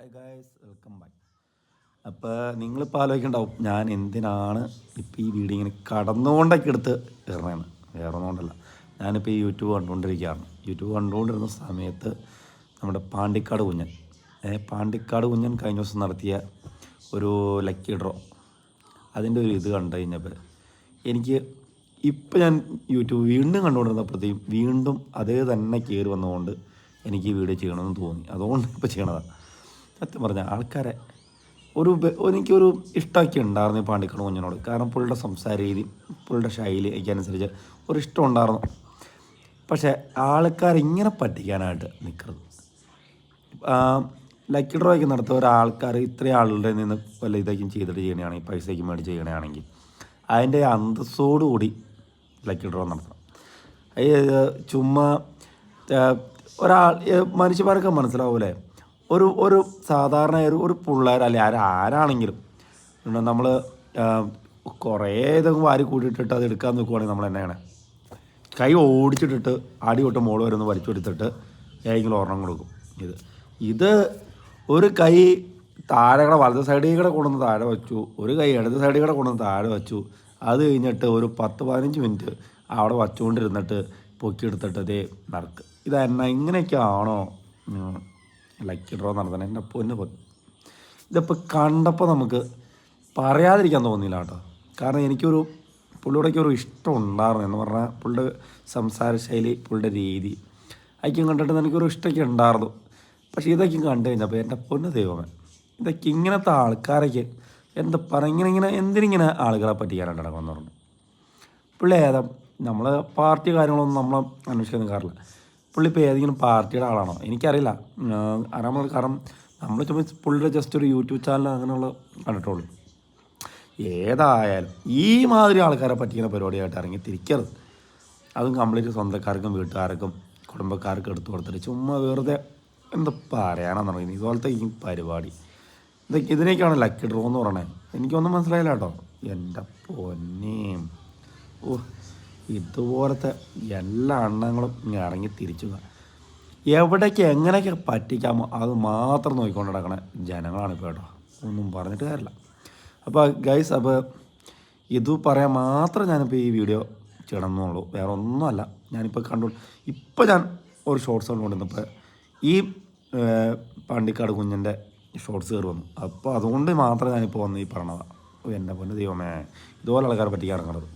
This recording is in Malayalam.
ഹായ് ഗായ്സ് വെൽക്കം ബാക്ക് അപ്പോൾ നിങ്ങളിപ്പോൾ ആലോചിക്കണ്ടാവും ഞാൻ എന്തിനാണ് ഇപ്പോൾ ഈ വീഡിയോ ഇങ്ങനെ കടന്നുകൊണ്ടൊക്കെ എടുത്ത് ഇറങ്ങുന്നത് വേറെ ഒന്നുകൊണ്ടല്ല ഞാനിപ്പോൾ ഈ യൂട്യൂബ് കണ്ടുകൊണ്ടിരിക്കുകയാണ്. യൂട്യൂബ് കണ്ടുകൊണ്ടിരുന്ന സമയത്ത് നമ്മുടെ പാണ്ടിക്കാട് കുഞ്ഞൻ പാണ്ടിക്കാട് കുഞ്ഞൻ കഴിഞ്ഞ ദിവസം നടത്തിയ ഒരു ലക്കി ഡ്രോ അതിന്റെ ഒരു ഇത് കണ്ടു കഴിഞ്ഞപ്പോൾ എനിക്ക് ഇപ്പം ഞാൻ യൂട്യൂബ് വീണ്ടും കണ്ടുകൊണ്ടിരുന്നപ്പോഴത്തേക്കും വീണ്ടും അതേ തന്നെ കയറി വന്നുകൊണ്ട് എനിക്ക് ഈ വീഡിയോ ചെയ്യണമെന്ന് തോന്നി. അതുകൊണ്ട് ഇപ്പോൾ ചെയ്യണതാണ് സത്യം പറഞ്ഞാൽ ആൾക്കാരെ ഒരു എനിക്കൊരു ഇഷ്ടമൊക്കെ ഉണ്ടായിരുന്നു ഈ പാണ്ടിക്കണ കുഞ്ഞിനോട്. കാരണം പുള്ളിയുടെ സംസാര രീതി പുള്ളിയുടെ ശൈലി ഒക്കെ അനുസരിച്ച് ഒരു ഇഷ്ടം ഉണ്ടായിരുന്നു. പക്ഷേ ആൾക്കാരിങ്ങനെ പറ്റിക്കാനായിട്ട് നിൽക്കരുത് ലക്കി ഡ്രോയ്ക്ക് നടത്തുന്ന ഒരാൾക്കാർ ഇത്രയും ആളുകളുടെ നിന്ന് വല്ല ഇതൊക്കെയും ചെയ്തിട്ട് ചെയ്യണമെങ്കിൽ പൈസയ്ക്ക് മേടിച്ച് ചെയ്യണമെങ്കിൽ അതിന്റെ അന്തസ്സോടുകൂടി ലക്കി ഡ്രോ നടത്തണം. ചുമ്മാ ഒരാൾ മനുഷ്യന്മാർക്ക് മനസ്സിലാവൂലേ? ഒരു ഒരു സാധാരണ ഒരു ഒരു പിള്ളേർ അല്ലെ ആര് ആരാണെങ്കിലും നമ്മൾ കുറേ ഇതൊക്കെ വാരി കൂട്ടിയിട്ടിട്ട് അത് എടുക്കാൻ നോക്കുവാണെങ്കിൽ നമ്മൾ എന്നെയാണ്. കൈ ഓടിച്ചിട്ടിട്ട് അടി തൊട്ട് മോൾ വരെ ഒന്ന് വലിച്ചെടുത്തിട്ട് ഏതെങ്കിലും ഒരെണ്ണം കൊടുക്കും. ഇത് ഇത് ഒരു കൈ താഴെ വലത് സൈഡിൽ കൂടെ കൊണ്ടുവന്ന് താഴെ വെച്ചു ഒരു കൈ ഇടത് സൈഡിൽ കൂടെ കൊണ്ടുവന്ന് താഴെ വെച്ചു അത് കഴിഞ്ഞിട്ട് ഒരു പത്ത് പതിനഞ്ച് മിനിറ്റ് അവിടെ വച്ചുകൊണ്ടിരുന്നിട്ട് പൊക്കിയെടുത്തിട്ട് ഇതേ നടക്ക്. എന്നാ ഇങ്ങനെയൊക്കെ ആണോ ലക്കി ഡ്രോ നടത്തണം എന്റെ പൊന്ന് ഇതിപ്പോൾ കണ്ടപ്പോൾ നമുക്ക് പറയാതിരിക്കാൻ തോന്നിയില്ല കേട്ടോ. കാരണം എനിക്കൊരു പുള്ളിയോടൊക്കെ ഒരു ഇഷ്ടം ഉണ്ടായിരുന്നു. എന്ന് പറഞ്ഞാൽ പുള്ളിയുടെ സംസാര ശൈലി പുള്ളിയുടെ രീതി. അതൊക്കെ കണ്ടിട്ട് എനിക്കൊരു ഇഷ്ടമൊക്കെ ഉണ്ടായിരുന്നു. പക്ഷേ ഇതൊക്കെ കണ്ടു കഴിഞ്ഞപ്പോൾ എന്റെ പൊന്ന് ദൈവമേ. ഇതൊക്കെ ഇങ്ങനത്തെ ആൾക്കാരൊക്കെ എന്താ പറയുക ഇങ്ങനെ ഇങ്ങനെ എന്തിനിങ്ങനെ ആളുകളെ പറ്റിക്കാനായിട്ട് നടക്കുമെന്ന് പുള്ളി ഏതാ നമ്മൾ പാർട്ടി കാര്യങ്ങളൊന്നും നമ്മൾ അന്വേഷിക്കാൻ നിൽക്കാറില്ല. പുള്ളി ഇപ്പോൾ ഏതെങ്കിലും പാർട്ടിയുടെ ആളാണോ? എനിക്കറിയില്ല. അറിയാൻ കാരണം നമ്മൾ ചുമ്മാ പുള്ളിയുടെ ജസ്റ്റ് ഒരു യൂട്യൂബ് ചാനൽ അങ്ങനെയുള്ള കണ്ടിട്ടുള്ളൂ. ഏതായാലും ഈ മാതിരി ആൾക്കാരെ പറ്റിക്കുന്ന പരിപാടിയായിട്ട് ഇറങ്ങി തിരിക്കരുത്. അതും കംപ്ലീറ്റ് സ്വന്തക്കാർക്കും വീട്ടുകാർക്കും കുടുംബക്കാർക്കും എടുത്തു കൊടുത്തിട്ട് ചുമ്മാ വെറുതെ എന്താ പറയാനാന്ന് പറയുന്നത് ഇതുപോലത്തെ ഈ പരിപാടി. ഇതൊക്കെ ഇതിനേക്കാണ് ലക്കി ഡ്രോ എന്ന് പറയണേ. എനിക്കൊന്നും മനസ്സിലായില്ല കേട്ടോ. എന്റെ പൊന്നേം. ഓ ഇതുപോലത്തെ എല്ലാ എണ്ണങ്ങളും ഇറങ്ങി തിരിച്ചു. എവിടേക്ക് എങ്ങനെയൊക്കെ പറ്റിക്കാമോ അത് മാത്രം നോക്കിക്കൊണ്ട് നടക്കണ ജനങ്ങളാണ് ഇപ്പോൾ കേട്ടോ. ഒന്നും പറഞ്ഞിട്ട് കാര്യമില്ല. അപ്പോൾ ഗൈസ് അപ്പോൾ ഇത് പറയാൻ മാത്രം ഞാനിപ്പോൾ ഈ വീഡിയോ ചെയ്യണമെന്നുള്ളൂ. വേറെ ഒന്നുമല്ല. ഞാനിപ്പോൾ കണ്ടു ഇപ്പോൾ ഞാൻ ഒരു ഷോർട്സ് കണ്ടുകൊണ്ടിരുന്നപ്പോൾ ഈ പണ്ടിക്കാട് കുഞ്ഞിന്റെ ഷോർട്സ് കയറി വന്നു. അപ്പോൾ അതുകൊണ്ട് മാത്രം ഞാനിപ്പോൾ വന്ന് ഈ പറഞ്ഞതാണ് എന്റെ പൊന്ന് ദൈവമേ ഇതുപോലെ ആൾക്കാരെ പറ്റിക്കാൻ ഇറങ്ങണത്.